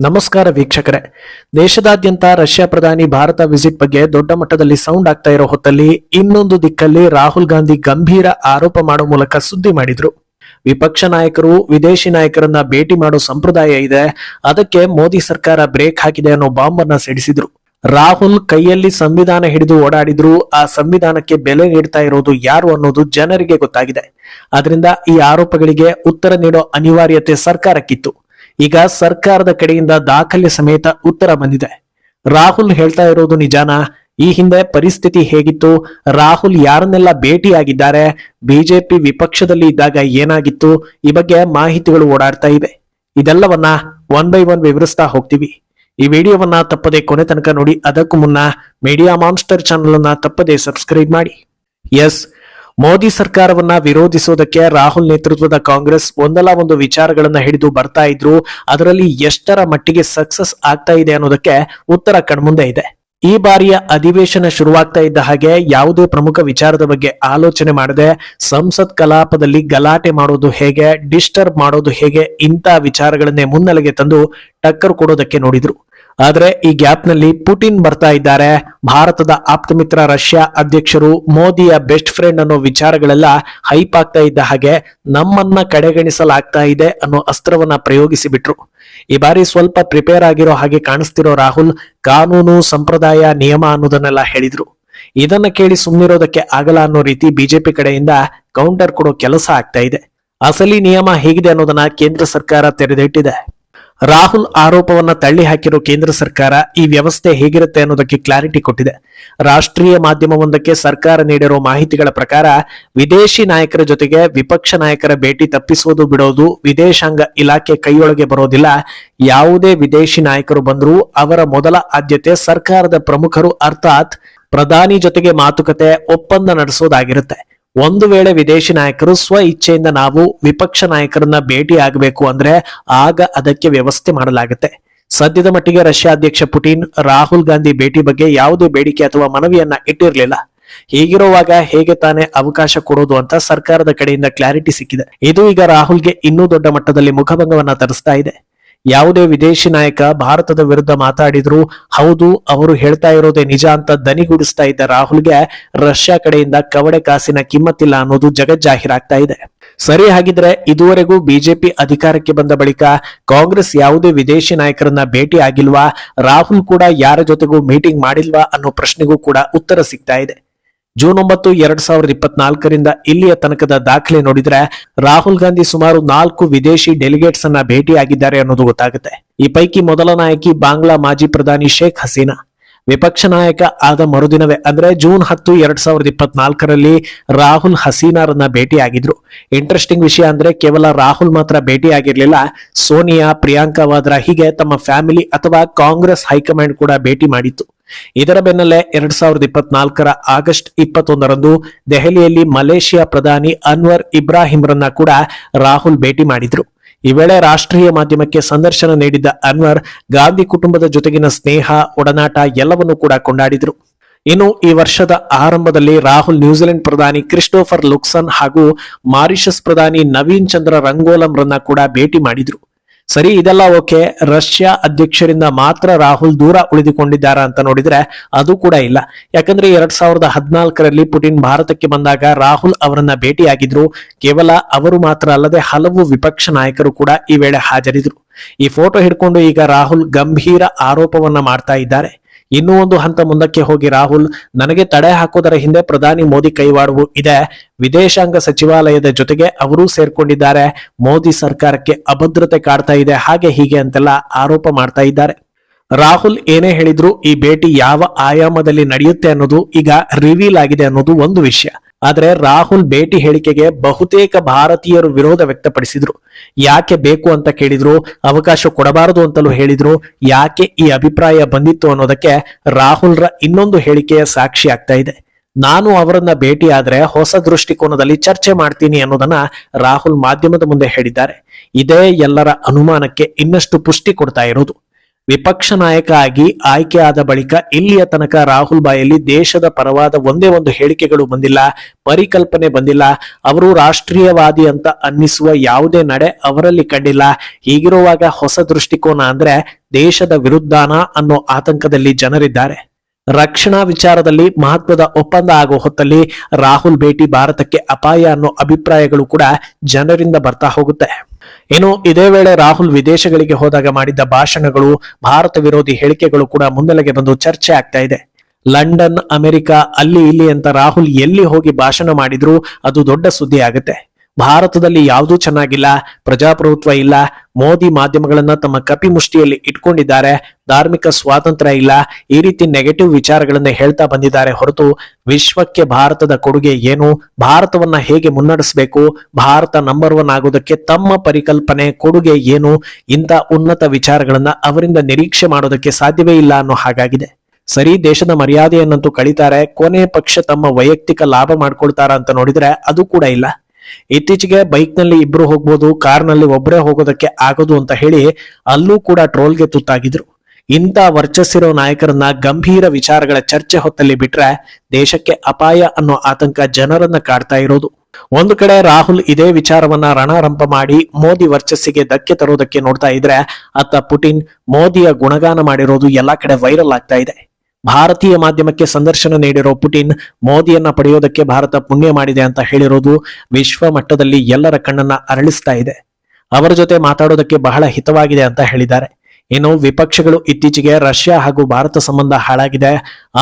ನಮಸ್ಕಾರ ವೀಕ್ಷಕರೇ. ದೇಶದಾದ್ಯಂತ ರಷ್ಯಾ ಪ್ರಧಾನಿ ಭಾರತ ವಿಸಿಟ್ ಬಗ್ಗೆ ದೊಡ್ಡ ಮಟ್ಟದಲ್ಲಿ ಸೌಂಡ್ ಆಗ್ತಾ ಇರೋ ಹೊತ್ತಲ್ಲಿ ಇನ್ನೊಂದು ದಿಕ್ಕಲ್ಲಿ ರಾಹುಲ್ ಗಾಂಧಿ ಗಂಭೀರ ಆರೋಪ ಮಾಡೋ ಮೂಲಕ ಸುದ್ದಿ ಮಾಡಿದ್ರು. ವಿಪಕ್ಷ ನಾಯಕರು, ವಿದೇಶಿ ನಾಯಕರನ್ನ ಭೇಟಿ ಮಾಡೋ ಸಂಪ್ರದಾಯ ಇದೆ. ಅದಕ್ಕೆ ಮೋದಿ ಸರ್ಕಾರ ಬ್ರೇಕ್ ಹಾಕಿದೆ ಅನ್ನೋ ಬಾಂಬ್ ಅನ್ನ ಸಿಡಿಸಿದ್ರು. ರಾಹುಲ್ ಕೈಯಲ್ಲಿ ಸಂವಿಧಾನ ಹಿಡಿದು ಓಡಾಡಿದ್ರು. ಆ ಸಂವಿಧಾನಕ್ಕೆ ಬೆಲೆ ನೀಡ್ತಾ ಇರೋದು ಯಾರು ಅನ್ನೋದು ಜನರಿಗೆ ಗೊತ್ತಾಗಿದೆ. ಆದ್ರಿಂದ ಈ ಆರೋಪಗಳಿಗೆ ಉತ್ತರ ನೀಡೋ ಅನಿವಾರ್ಯತೆ ಸರ್ಕಾರಕ್ಕಿತ್ತು. ಈಗ ಸರ್ಕಾರದ ಕಡೆಯಿಂದ ದಾಖಲೆ ಸಮೇತ ಉತ್ತರ ಬಂದಿದೆ. ರಾಹುಲ್ ಹೇಳ್ತಾ ಇರೋದು ನಿಜಾನಾ? ಈ ಹಿಂದೆ ಪರಿಸ್ಥಿತಿ ಹೇಗಿತ್ತು? ರಾಹುಲ್ ಯಾರನ್ನೆಲ್ಲ ಭೇಟಿಯಾಗಿದ್ದಾರೆ? ಬಿಜೆಪಿ ವಿಪಕ್ಷದಲ್ಲಿ ಇದ್ದಾಗ ಏನಾಗಿತ್ತು? ಈ ಬಗ್ಗೆ ಮಾಹಿತಿಗಳು ಓಡಾಡ್ತಾ ಇವೆ. ಇದೆಲ್ಲವನ್ನ ಒನ್ ಬೈ ಒನ್ ವಿವರಿಸ್ತಾ ಹೋಗ್ತೀವಿ. ಈ ವಿಡಿಯೋವನ್ನ ತಪ್ಪದೆ ಕೊನೆ ತನಕ ನೋಡಿ, ಅದಕ್ಕೂ ಮುನ್ನ ಮೀಡಿಯಾ ಮಾನ್ಸ್ಟರ್ ಚಾನಲ್ ಅನ್ನ ತಪ್ಪದೆ ಸಬ್ಸ್ಕ್ರೈಬ್ ಮಾಡಿ. ಎಸ್ ಮೋದಿ ಸರ್ಕಾರವನ್ನ ವಿರೋಧಿಸೋದಕ್ಕೆ ರಾಹುಲ್ ನೇತೃತ್ವದ ಕಾಂಗ್ರೆಸ್ ಒಂದಲ್ಲ ಒಂದು ವಿಚಾರಗಳನ್ನ ಹಿಡಿದು ಬರ್ತಾ ಇದ್ರು. ಅದರಲ್ಲಿ ಎಷ್ಟರ ಮಟ್ಟಿಗೆ ಸಕ್ಸಸ್ ಆಗ್ತಾ ಇದೆ ಅನ್ನೋದಕ್ಕೆ ಉತ್ತರ ಕಣ್ಮುಂದೆ ಇದೆ. ಈ ಬಾರಿಯ ಅಧಿವೇಶನ ಶುರುವಾಗ್ತಾ ಇದ್ದ ಹಾಗೆ ಯಾವುದೇ ಪ್ರಮುಖ ವಿಚಾರದ ಬಗ್ಗೆ ಆಲೋಚನೆ ಮಾಡದೆ ಸಂಸತ್ ಕಲಾಪದಲ್ಲಿ ಗಲಾಟೆ ಮಾಡೋದು ಹೇಗೆ, ಡಿಸ್ಟರ್ಬ್ ಮಾಡೋದು ಹೇಗೆ ಇಂಥ ವಿಚಾರಗಳನ್ನೇ ಮುನ್ನೆಲೆಗೆ ತಂದು ಟಕ್ಕರ್ ಕೊಡೋದಕ್ಕೆ ನೋಡಿದ್ರು. ಆದ್ರೆ ಈ ಗ್ಯಾಪ್ನಲ್ಲಿ ಪುಟಿನ್ ಬರ್ತಾ ಇದ್ದಾರೆ. ಭಾರತದ ಆಪ್ತ ಮಿತ್ರ ರಷ್ಯಾ ಅಧ್ಯಕ್ಷರು ಮೋದಿಯ ಬೆಸ್ಟ್ ಫ್ರೆಂಡ್ ಅನ್ನೋ ವಿಚಾರಗಳೆಲ್ಲ ಹೈಪ್ ಆಗ್ತಾ ಇದ್ದ ಹಾಗೆ ನಮ್ಮನ್ನ ಕಡೆಗಣಿಸಲಾಗ್ತಾ ಇದೆ ಅನ್ನೋ ಅಸ್ತ್ರವನ್ನ ಪ್ರಯೋಗಿಸಿ ಬಿಟ್ರು ಈ ಬಾರಿ ಸ್ವಲ್ಪ ಪ್ರಿಪೇರ್ ಆಗಿರೋ ಹಾಗೆ ಕಾಣಿಸ್ತಿರೋ ರಾಹುಲ್ ಕಾನೂನು ಸಂಪ್ರದಾಯ ನಿಯಮ ಅನ್ನೋದನ್ನೆಲ್ಲ ಹೇಳಿದ್ರು. ಇದನ್ನ ಕೇಳಿ ಸುಮ್ಮನಿರೋದಕ್ಕೆ ಆಗಲ್ಲ ಅನ್ನೋ ರೀತಿ ಬಿಜೆಪಿ ಕಡೆಯಿಂದ ಕೌಂಟರ್ ಕೊಡೋ ಕೆಲಸ ಆಗ್ತಾ ಇದೆ. ಅಸಲಿ ನಿಯಮ ಹೇಗಿದೆ ಅನ್ನೋದನ್ನ ಕೇಂದ್ರ ಸರ್ಕಾರ ತೆರೆದಿಟ್ಟಿದೆ. ರಾಹುಲ್ ಆರೋಪವನ್ನ ತಳ್ಳಿ ಹಾಕಿರೋ ಕೇಂದ್ರ ಸರ್ಕಾರ ಈ ವ್ಯವಸ್ಥೆ ಹೇಗಿರುತ್ತೆ ಅನ್ನೋದಕ್ಕೆ ಕ್ಲಾರಿಟಿ ಕೊಟ್ಟಿದೆ. ರಾಷ್ಟ್ರೀಯ ಮಾಧ್ಯಮವೊಂದಕ್ಕೆ ಸರ್ಕಾರ ನೀಡಿರೋ ಮಾಹಿತಿಗಳ ಪ್ರಕಾರ ವಿದೇಶಿ ನಾಯಕರ ಜೊತೆಗೆ ವಿಪಕ್ಷ ನಾಯಕರ ಭೇಟಿ ತಪ್ಪಿಸೋದು ಬಿಡೋದು ವಿದೇಶಾಂಗ ಇಲಾಖೆ ಕೈಯೊಳಗೆ ಬರೋದಿಲ್ಲ. ಯಾವುದೇ ವಿದೇಶಿ ನಾಯಕರು ಬಂದರೂ ಅವರ ಮೊದಲ ಆದ್ಯತೆ ಸರ್ಕಾರದ ಪ್ರಮುಖರು, ಅರ್ಥಾತ್ ಪ್ರಧಾನಿ ಜೊತೆಗೆ ಮಾತುಕತೆ ಒಪ್ಪಂದ ನಡೆಸೋದಾಗಿರುತ್ತೆ. ಒಂದು ವೇಳೆ ವಿದೇಶಿ ನಾಯಕರು ಸ್ವ ಇಚ್ಛೆಯಿಂದ ನಾವು ವಿಪಕ್ಷ ನಾಯಕರನ್ನ ಭೇಟಿ ಆಗಬೇಕು ಅಂದ್ರೆ ಆಗ ಅದಕ್ಕೆ ವ್ಯವಸ್ಥೆ ಮಾಡಲಾಗುತ್ತೆ. ಸದ್ಯದ ಮಟ್ಟಿಗೆ ರಷ್ಯಾ ಅಧ್ಯಕ್ಷ ಪುಟಿನ್, ರಾಹುಲ್ ಗಾಂಧಿ ಭೇಟಿ ಬಗ್ಗೆ ಯಾವುದೇ ಬೇಡಿಕೆ ಅಥವಾ ಮನವಿಯನ್ನ ಇಟ್ಟಿರಲಿಲ್ಲ. ಹೀಗಿರುವಾಗ ಹೇಗೆ ತಾನೇ ಅವಕಾಶ ಕೊಡೋದು ಅಂತ ಸರ್ಕಾರದ ಕಡೆಯಿಂದ ಕ್ಲಾರಿಟಿ ಸಿಕ್ಕಿದೆ. ಇದು ಈಗ ರಾಹುಲ್ಗೆ ಇನ್ನೂ ದೊಡ್ಡ ಮಟ್ಟದಲ್ಲಿ ಮುಖಭಂಗವನ್ನ ತರಿಸ್ತಾ ಇದೆ. ಯಾವುದೇ ವಿದೇಶಿ ನಾಯಕ ಭಾರತದ ವಿರುದ್ಧ ಮಾತಾಡಿದ್ರು ಹೌದು, ಅವರು ಹೇಳ್ತಾ ಇರೋದೇ ನಿಜ ಅಂತ ದನಿಗುಡಿಸ್ತಾ ಇದ್ದ ರಾಹುಲ್ಗೆ ರಷ್ಯಾ ಕಡೆಯಿಂದ ಕವಡೆ ಕಾಸಿನ ಕಿಮ್ಮತ್ತಿಲ್ಲ ಅನ್ನೋದು ಜಗಜ್ಜಾಹೀರಾಗ್ತಾ ಇದೆ. ಸರಿ ಹಾಗಿದ್ರೆ ಇದುವರೆಗೂ ಬಿಜೆಪಿ ಅಧಿಕಾರಕ್ಕೆ ಬಂದ ಬಳಿಕ ಕಾಂಗ್ರೆಸ್ ಯಾವುದೇ ವಿದೇಶಿ ನಾಯಕರನ್ನ ಭೇಟಿ ಆಗಿಲ್ವಾ? ರಾಹುಲ್ ಕೂಡ ಯಾರ ಜೊತೆಗೂ ಮೀಟಿಂಗ್ ಮಾಡಿಲ್ವಾ ಅನ್ನೋ ಪ್ರಶ್ನೆಗೂ ಕೂಡ ಉತ್ತರ ಸಿಗ್ತಾ ಇದೆ. ಜೂನ್ ಒಂಬತ್ತು, ಎರಡ್ ಸಾವಿರದ ಇಪ್ಪತ್ನಾಲ್ಕರಿಂದ ಇಲ್ಲಿಯ ತನಕದ ದಾಖಲೆ ನೋಡಿದ್ರೆ ರಾಹುಲ್ ಗಾಂಧಿ ಸುಮಾರು ನಾಲ್ಕು ವಿದೇಶಿ ಡೆಲಿಗೇಟ್ಸ್ ಅನ್ನ ಭೇಟಿಯಾಗಿದ್ದಾರೆ ಅನ್ನೋದು ಗೊತ್ತಾಗುತ್ತೆ. ಈ ಪೈಕಿ ಮೊದಲ ನಾಯಕಿ ಬಾಂಗ್ಲಾ ಮಾಜಿ ಪ್ರಧಾನಿ ಶೇಖ್ ಹಸೀನಾ, ವಿಪಕ್ಷ ನಾಯಕ ಆದ ಮರುದಿನವೇ ಅಂದ್ರೆ ಜೂನ್ ಹತ್ತು, ಎರಡ್ ಸಾವಿರದ ಇಪ್ಪತ್ನಾಲ್ಕರಲ್ಲಿ ರಾಹುಲ್ ಹಸೀನಾರನ್ನ ಭೇಟಿಯಾಗಿದ್ರು. ಇಂಟ್ರೆಸ್ಟಿಂಗ್ ವಿಷಯ ಅಂದ್ರೆ ಕೇವಲ ರಾಹುಲ್ ಮಾತ್ರ ಭೇಟಿಯಾಗಿರ್ಲಿಲ್ಲ, ಸೋನಿಯಾ, ಪ್ರಿಯಾಂಕಾ ವಾದ್ರಾ ಹೀಗೆ ತಮ್ಮ ಫ್ಯಾಮಿಲಿ ಅಥವಾ ಕಾಂಗ್ರೆಸ್ ಹೈಕಮಾಂಡ್ ಕೂಡ ಭೇಟಿ ಮಾಡಿತ್ತು. ಇದರ ಬೆನ್ನಲ್ಲೇ ಎರಡ್ ಸಾವಿರದ ಇಪ್ಪತ್ನಾಲ್ಕರ ಆಗಸ್ಟ್ ಇಪ್ಪತ್ತೊಂದರಂದು ದೆಹಲಿಯಲ್ಲಿ ಮಲೇಷಿಯಾ ಪ್ರಧಾನಿ ಅನ್ವರ್ ಇಬ್ರಾಹಿಂರನ್ನ ಕೂಡ ರಾಹುಲ್ ಭೇಟಿ ಮಾಡಿದ್ರು. ಈ ವೇಳೆ ರಾಷ್ಟ್ರೀಯ ಮಾಧ್ಯಮಕ್ಕೆ ಸಂದರ್ಶನ ನೀಡಿದ್ದ ಅನ್ವರ್ ಗಾಂಧಿ ಕುಟುಂಬದ ಜೊತೆಗಿನ ಸ್ನೇಹ, ಒಡನಾಟ ಎಲ್ಲವನ್ನೂ ಕೂಡ ಕೊಂಡಾಡಿದ್ರು. ಇನ್ನು ಈ ವರ್ಷದ ಆರಂಭದಲ್ಲಿ ರಾಹುಲ್ ನ್ಯೂಜಿಲೆಂಡ್ ಪ್ರಧಾನಿ ಕ್ರಿಸ್ಟೋಫರ್ ಲುಕ್ಸನ್ ಹಾಗೂ ಮಾರಿಷಸ್ ಪ್ರಧಾನಿ ನವೀನ್ ಚಂದ್ರ ರಂಗೋಲಂರನ್ನ ಕೂಡ ಭೇಟಿ ಮಾಡಿದ್ರು. ಸರಿ, ಇದೆಲ್ಲ ಓಕೆ. ರಷ್ಯಾ ಅಧ್ಯಕ್ಷರಿಂದ ಮಾತ್ರ ರಾಹುಲ್ ದೂರ ಉಳಿದುಕೊಂಡಿದ್ದಾರಾ ಅಂತ ನೋಡಿದ್ರೆ ಅದು ಕೂಡ ಇಲ್ಲ. ಯಾಕಂದ್ರೆ ಎರಡ್ ಸಾವಿರದ ಹದಿನಾಲ್ಕರಲ್ಲಿ ಪುಟಿನ್ ಭಾರತಕ್ಕೆ ಬಂದಾಗ ರಾಹುಲ್ ಅವರನ್ನ ಭೇಟಿಯಾಗಿದ್ರು. ಕೇವಲ ಅವರು ಮಾತ್ರ ಅಲ್ಲದೆ ಹಲವು ವಿಪಕ್ಷ ನಾಯಕರು ಕೂಡ ಈ ವೇಳೆ ಹಾಜರಿದ್ರು. ಈ ಫೋಟೋ ಹಿಡ್ಕೊಂಡು ಈಗ ರಾಹುಲ್ ಗಂಭೀರ ಆರೋಪವನ್ನ ಮಾಡ್ತಾ ಇದ್ದಾರೆ. ಇನ್ನೂ ಒಂದು ಹಂತ ಮುಂದಕ್ಕೆ ಹೋಗಿ ರಾಹುಲ್, ನನಗೆ ತಡೆ ಹಾಕೋದರ ಹಿಂದೆ ಪ್ರಧಾನಿ ಮೋದಿ ಕೈವಾಡವು ಇದೆ. ವಿದೇಶಾಂಗ ಸಚಿವಾಲಯದ ಜೊತೆಗೆ ಅವರೂ ಸೇರ್ಕೊಂಡಿದ್ದಾರೆ. ಮೋದಿ ಸರ್ಕಾರಕ್ಕೆ ಅಭದ್ರತೆ ಕಾಡ್ತಾ ಇದೆ. ಹಾಗೆ ಹೀಗೆ ಅಂತೆಲ್ಲ ಆರೋಪ ಮಾಡ್ತಾ ಇದ್ದಾರೆ. ರಾಹುಲ್ ಏನೇ ಹೇಳಿದ್ರು ಈ ಭೇಟಿ ಯಾವ ಆಯಾಮದಲ್ಲಿ ನಡೆಯುತ್ತೆ ಅನ್ನೋದು ಈಗ ರಿವೀಲ್ ಆಗಿದೆ ಅನ್ನೋದು ಒಂದು ವಿಷಯ. ಆದ್ರೆ ರಾಹುಲ್ ಭೇಟಿ ಹೇಳಿಕೆಗೆ ಬಹುತೇಕ ಭಾರತೀಯರು ವಿರೋಧ ವ್ಯಕ್ತಪಡಿಸಿದ್ರು. ಯಾಕೆ ಬೇಕು ಅಂತ ಕೇಳಿದ್ರು, ಅವಕಾಶ ಕೊಡಬಾರದು ಅಂತಲೂ ಹೇಳಿದ್ರು, ಯಾಕೆ ಈ ಅಭಿಪ್ರಾಯ ಬಂದಿತ್ತು ಅನ್ನೋದಕ್ಕೆ ರಾಹುಲ್ರ ಇನ್ನೊಂದು ಹೇಳಿಕೆಯ ಸಾಕ್ಷಿ ಆಗ್ತಾ ಇದೆ. ನಾನು ಅವರನ್ನ ಭೇಟಿ ಆದ್ರೆ ಹೊಸ ದೃಷ್ಟಿಕೋನದಲ್ಲಿ ಚರ್ಚೆ ಮಾಡ್ತೀನಿ ಅನ್ನೋದನ್ನ ರಾಹುಲ್ ಮಾಧ್ಯಮದ ಮುಂದೆ ಹೇಳಿದ್ದಾರೆ. ಇದೇ ಎಲ್ಲರ ಅನುಮಾನಕ್ಕೆ ಇನ್ನಷ್ಟು ಪುಷ್ಟಿ ಕೊಡ್ತಾ ಇರೋದು. ವಿಪಕ್ಷ ನಾಯಕ ಆಗಿ ಆಯ್ಕೆಯಾದ ಬಳಿಕ ಇಲ್ಲಿಯ ತನಕ ರಾಹುಲ್ ಬಾಯಲ್ಲಿ ದೇಶದ ಪರವಾದ ಒಂದೇ ಒಂದು ಹೇಳಿಕೆಗಳು ಬಂದಿಲ್ಲ, ಪರಿಕಲ್ಪನೆ ಬಂದಿಲ್ಲ, ಅವರು ರಾಷ್ಟ್ರೀಯವಾದಿ ಅಂತ ಅನ್ನಿಸುವ ಯಾವುದೇ ನಡೆ ಅವರಲ್ಲಿ ಕಂಡಿಲ್ಲ. ಹೀಗಿರುವಾಗ ಹೊಸ ದೃಷ್ಟಿಕೋನ ಅಂದ್ರೆ ದೇಶದ ವಿರುದ್ಧಾನ ಅನ್ನೋ ಆತಂಕದಲ್ಲಿ ಜನರಿದ್ದಾರೆ. ರಕ್ಷಣಾ ವಿಚಾರದಲ್ಲಿ ಮಹತ್ವದ ಒಪ್ಪಂದ ಆಗೋ ಹೊತ್ತಲ್ಲಿ ರಾಹುಲ್ ಭೇಟಿ ಭಾರತಕ್ಕೆ ಅಪಾಯ ಅನ್ನೋ ಅಭಿಪ್ರಾಯಗಳು ಕೂಡ ಜನರಿಂದ ಬರ್ತಾ ಹೋಗುತ್ತೆ. ಇನ್ನು ಇದೇ ವೇಳೆ ರಾಹುಲ್ ವಿದೇಶಗಳಿಗೆ ಹೋದಾಗ ಮಾಡಿದ್ದ ಭಾಷಣಗಳು, ಭಾರತ ವಿರೋಧಿ ಹೇಳಿಕೆಗಳು ಕೂಡ ಮುನ್ನೆಲೆಗೆ ಬಂದು ಚರ್ಚೆ ಆಗ್ತಾ ಇದೆ. ಲಂಡನ್, ಅಮೆರಿಕ ಅಲ್ಲಿ ಇಲ್ಲಿ ಅಂತ ರಾಹುಲ್ ಎಲ್ಲಿ ಹೋಗಿ ಭಾಷಣ ಮಾಡಿದ್ರು ಅದು ದೊಡ್ಡ ಸುದ್ದಿ ಆಗುತ್ತೆ. ಭಾರತದಲ್ಲಿ ಯಾವುದೂ ಚೆನ್ನಾಗಿಲ್ಲ, ಪ್ರಜಾಪ್ರಭುತ್ವ ಇಲ್ಲ, ಮೋದಿ ಮಾಧ್ಯಮಗಳನ್ನ ತಮ್ಮ ಕಪಿ ಮುಷ್ಟಿಯಲ್ಲಿ ಇಟ್ಕೊಂಡಿದ್ದಾರೆ ಧಾರ್ಮಿಕ ಸ್ವಾತಂತ್ರ್ಯ ಇಲ್ಲ. ಈ ರೀತಿ ನೆಗೆಟಿವ್ ವಿಚಾರಗಳನ್ನ ಹೇಳ್ತಾ ಬಂದಿದ್ದಾರೆ ಹೊರತು ವಿಶ್ವಕ್ಕೆ ಭಾರತದ ಕೊಡುಗೆ ಏನು? ಭಾರತವನ್ನ ಹೇಗೆ ಮುನ್ನಡೆಸಬೇಕು? ಭಾರತ ನಂಬರ್ ಒನ್ ಆಗೋದಕ್ಕೆ ತಮ್ಮ ಪರಿಕಲ್ಪನೆ, ಕೊಡುಗೆ ಏನು? ಇಂಥ ಉನ್ನತ ವಿಚಾರಗಳನ್ನ ಅವರಿಂದ ನಿರೀಕ್ಷೆ ಮಾಡೋದಕ್ಕೆ ಸಾಧ್ಯವೇ ಇಲ್ಲ ಅನ್ನೋ ಹಾಗಾಗಿದೆ. ಸರಿ, ದೇಶದ ಮರ್ಯಾದೆಯನ್ನಂತೂ ಕಳೀತಾರೆ. ಕೊನೆ ಪಕ್ಷ ತಮ್ಮ ವೈಯಕ್ತಿಕ ಲಾಭ ಮಾಡ್ಕೊಳ್ತಾರ ಅಂತ ನೋಡಿದ್ರೆ ಅದು ಕೂಡ ಇಲ್ಲ. ಇತ್ತೀಚೆಗೆ ಬೈಕ್ನಲ್ಲಿ ಇಬ್ರು ಹೋಗ್ಬೋದು ಕಾರ್ನಲ್ಲಿ ಒಬ್ಬರೇ ಹೋಗೋದಕ್ಕೆ ಆಗೋದು ಅಂತ ಹೇಳಿ ಅಲ್ಲೂ ಕೂಡ ಟ್ರೋಲ್ಗೆ ತುತ್ತಾಗಿದ್ರು. ಇಂಥ ವರ್ಚಸ್ಸಿರೋ ನಾಯಕರನ್ನ ಗಂಭೀರ ವಿಚಾರಗಳ ಚರ್ಚೆ ಹೊತ್ತಲ್ಲಿ ಬಿಟ್ರೆ ದೇಶಕ್ಕೆ ಅಪಾಯ ಅನ್ನೋ ಆತಂಕ ಜನರನ್ನ ಕಾಡ್ತಾ ಇರೋದು. ಒಂದು ಕಡೆ ರಾಹುಲ್ ಇದೇ ವಿಚಾರವನ್ನ ರಣರಂಪ ಮಾಡಿ ಮೋದಿ ವರ್ಚಸ್ಸಿಗೆ ಧಕ್ಕೆ ತರೋದಕ್ಕೆ ನೋಡ್ತಾ ಇದ್ರೆ ಅತ್ತ ಪುಟಿನ್ ಮೋದಿಯ ಗುಣಗಾನ ಮಾಡಿರೋದು ಎಲ್ಲಾ ಕಡೆ ವೈರಲ್ ಆಗ್ತಾ ಇದೆ. ಭಾರತೀಯ ಮಾಧ್ಯಮಕ್ಕೆ ಸಂದರ್ಶನ ನೀಡಿರೋ ಪುಟಿನ್ ಮೋದಿಯನ್ನ ಪಡೆಯೋದಕ್ಕೆ ಭಾರತ ಪುಣ್ಯ ಮಾಡಿದೆ ಅಂತ ಹೇಳಿರೋದು ವಿಶ್ವ ಮಟ್ಟದಲ್ಲಿ ಎಲ್ಲರ ಕಣ್ಣನ್ನ ಅರಳಿಸ್ತಾ ಇದೆ. ಅವರ ಜೊತೆ ಮಾತಾಡೋದಕ್ಕೆ ಬಹಳ ಹಿತವಾಗಿದೆ ಅಂತ ಹೇಳಿದ್ದಾರೆ. ಇನ್ನು ವಿಪಕ್ಷಗಳು ಇತ್ತೀಚೆಗೆ ರಷ್ಯಾ ಹಾಗೂ ಭಾರತ ಸಂಬಂಧ ಹಾಳಾಗಿದೆ.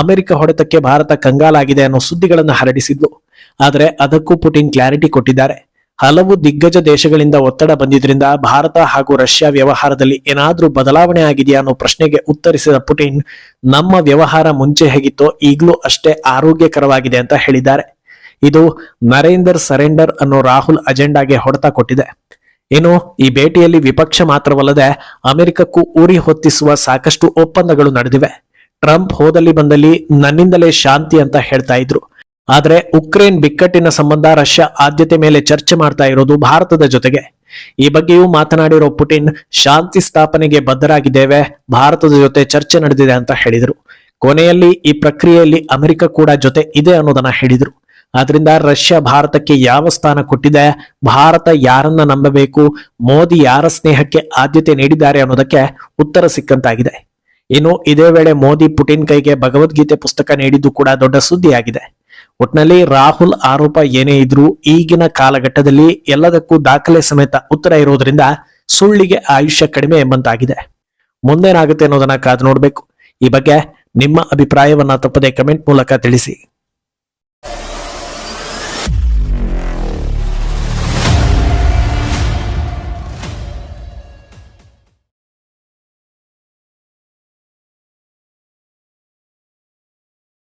ಅಮೆರಿಕ ಹೊಡೆತಕ್ಕೆ ಭಾರತ ಕಂಗಾಲಾಗಿದೆ ಅನ್ನೋ ಸುದ್ದಿಗಳನ್ನು ಹರಡಿಸಿದ್ವು. ಆದರೆ ಅದಕ್ಕೂ ಪುಟಿನ್ ಕ್ಲಾರಿಟಿ ಕೊಟ್ಟಿದ್ದಾರೆ. ಹಲವು ದಿಗ್ಗಜ ದೇಶಗಳಿಂದ ಒತ್ತಡ ಬಂದಿದ್ರಿಂದ ಭಾರತ ಹಾಗೂ ರಷ್ಯಾ ವ್ಯವಹಾರದಲ್ಲಿ ಏನಾದರೂ ಬದಲಾವಣೆ ಆಗಿದೆಯಾ ಅನ್ನೋ ಪ್ರಶ್ನೆಗೆ ಉತ್ತರಿಸಿದ ಪುಟಿನ್, ನಮ್ಮ ವ್ಯವಹಾರ ಮುಂಚೆ ಹೇಗಿತ್ತೋ ಈಗಲೂ ಅಷ್ಟೇ ಆರೋಗ್ಯಕರವಾಗಿದೆ ಅಂತ ಹೇಳಿದ್ದಾರೆ. ಇದು ನರೇಂದರ್ ಸರೆಂಡರ್ ಅನ್ನೋ ರಾಹುಲ್ ಅಜೆಂಡಾಗೆ ಹೊಡೆತ ಕೊಟ್ಟಿದೆ. ಇನ್ನು ಈ ಭೇಟಿಯಲ್ಲಿ ವಿಪಕ್ಷ ಮಾತ್ರವಲ್ಲದೆ ಅಮೆರಿಕಕ್ಕೂ ಉರಿ ಹೊತ್ತಿಸುವ ಸಾಕಷ್ಟು ಒಪ್ಪಂದಗಳು ನಡೆದಿವೆ. ಟ್ರಂಪ್ ಹೋದಲ್ಲಿ ಬಂದಲ್ಲಿ ನನ್ನಿಂದಲೇ ಶಾಂತಿ ಅಂತ ಹೇಳ್ತಾ ಇದ್ರು. ಆದ್ರೆ ಉಕ್ರೇನ್ ಬಿಕ್ಕಟ್ಟಿನ ಸಂಬಂಧ ರಷ್ಯಾ ಆದ್ಯತೆ ಮೇಲೆ ಚರ್ಚೆ ಮಾಡ್ತಾ ಇರೋದು ಭಾರತದ ಜೊತೆಗೆ. ಈ ಬಗ್ಗೆಯೂ ಮಾತನಾಡಿರೋ ಪುಟಿನ್, ಶಾಂತಿ ಸ್ಥಾಪನೆಗೆ ಬದ್ಧರಾಗಿದ್ದೇವೆ, ಭಾರತದ ಜೊತೆ ಚರ್ಚೆ ನಡೆದಿದೆ ಅಂತ ಹೇಳಿದರು. ಕೊನೆಯಲ್ಲಿ ಈ ಪ್ರಕ್ರಿಯೆಯಲ್ಲಿ ಅಮೆರಿಕ ಕೂಡ ಜೊತೆ ಇದೆ ಅನ್ನೋದನ್ನ ಹೇಳಿದರು. ಆದ್ರಿಂದ ರಷ್ಯಾ ಭಾರತಕ್ಕೆ ಯಾವ ಸ್ಥಾನ ಕೊಟ್ಟಿದೆ? ಭಾರತ ಯಾರನ್ನ ನಂಬಬೇಕು? ಮೋದಿ ಯಾರ ಸ್ನೇಹಕ್ಕೆ ಆದ್ಯತೆ ನೀಡಿದ್ದಾರೆ ಅನ್ನೋದಕ್ಕೆ ಉತ್ತರ ಸಿಕ್ಕಂತಾಗಿದೆ. ಇನ್ನು ಇದೇ ವೇಳೆ ಮೋದಿ ಪುಟಿನ್ ಕೈಗೆ ಭಗವದ್ಗೀತೆ ಪುಸ್ತಕ ನೀಡಿದ್ದು ಕೂಡ ದೊಡ್ಡ ಸುದ್ದಿಯಾಗಿದೆ. ಒಟ್ನಲ್ಲಿ ರಾಹುಲ್ ಆರೋಪ ಏನೇ ಇದ್ರೂ ಈಗಿನ ಕಾಲಘಟ್ಟದಲ್ಲಿ ಎಲ್ಲದಕ್ಕೂ ದಾಖಲೆ ಸಮೇತ ಉತ್ತರ ಇರೋದ್ರಿಂದ ಸುಳ್ಳಿಗೆ ಆಯುಷ್ಯ ಕಡಿಮೆ ಎಂಬಂತಾಗಿದೆ. ಮುಂದೇನಾಗುತ್ತೆ ಅನ್ನೋದನ್ನ ಕಾದು ನೋಡಬೇಕು. ಈ ಬಗ್ಗೆ ನಿಮ್ಮ ಅಭಿಪ್ರಾಯವನ್ನ ತಪ್ಪದೆ ಕಮೆಂಟ್ ಮೂಲಕ ತಿಳಿಸಿ.